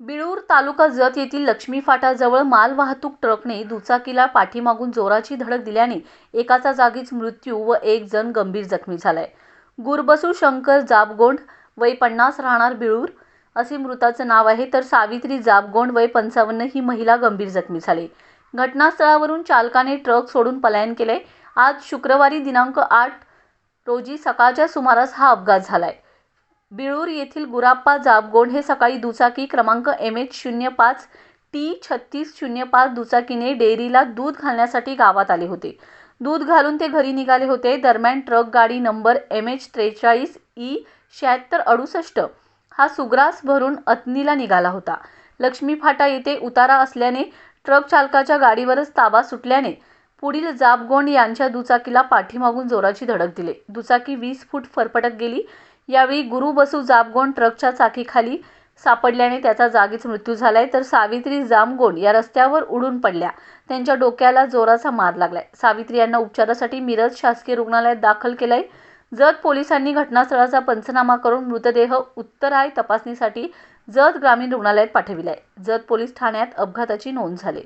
बिळूर तालुका जत येथील लक्ष्मी फाटाजवळ मालवाहतूक ट्रकने दुचाकीला पाठीमागून जोराची धडक दिल्याने एकाचा जागीच मृत्यू व एक जण गंभीर जखमी झालाय. गुरबसू शंकर जाबगोंड वय पन्नास राहणार बिळूर असे मृताचं नाव आहे तर सावित्री जाबगोंड वय पंचावन्न ही महिला गंभीर जखमी झाली. घटनास्थळावरून चालकाने ट्रक सोडून पलायन केले आज शुक्रवारी दिनांक आठ रोजी सकाळच्या सुमारास हा अपघात झालाय. बिळूर येथील गुराप्पा जाबगोंड हे सकाळी दुचाकी क्रमांक एम एच शून्य पाच टी छत्तीस शून्य पाच दुचाकीने डेअरीला दूध घालण्यासाठी गावात आले होते. दूध घालून ते घरी निघाले होते. दरम्यान ट्रक गाडी नंबर एम एच त्रेचाळीस ई शहात्तर अडुसष्ट हा सुग्रास भरून अतनीला निघाला होता. लक्ष्मी फाटा येथे उतारा असल्याने ट्रक चालकाच्या गाडीवरच ताबा सुटल्याने पुढील जाबगोंड यांच्या दुचाकीला पाठीमागून जोराची धडक दिली. दुचाकी वीस फूट फरफटत गेली. यावेळी गुरु बसू जाबगोंड ट्रकच्या चाकीखाली सापडल्याने त्याचा जागीच मृत्यू झालाय. तर सावित्री जामगोंड या रस्त्यावर उडून पडल्या. त्यांच्या डोक्याला जोराचा मार लागलाय. सावित्री यांना उपचारासाठी मिरज शासकीय रुग्णालयात दाखल केलंय. जत पोलिसांनी घटनास्थळाचा पंचनामा करून मृतदेह उत्तराय तपासणीसाठी जत ग्रामीण रुग्णालयात पाठविलाय. जत पोलीस ठाण्यात अपघाताची नोंद झाली.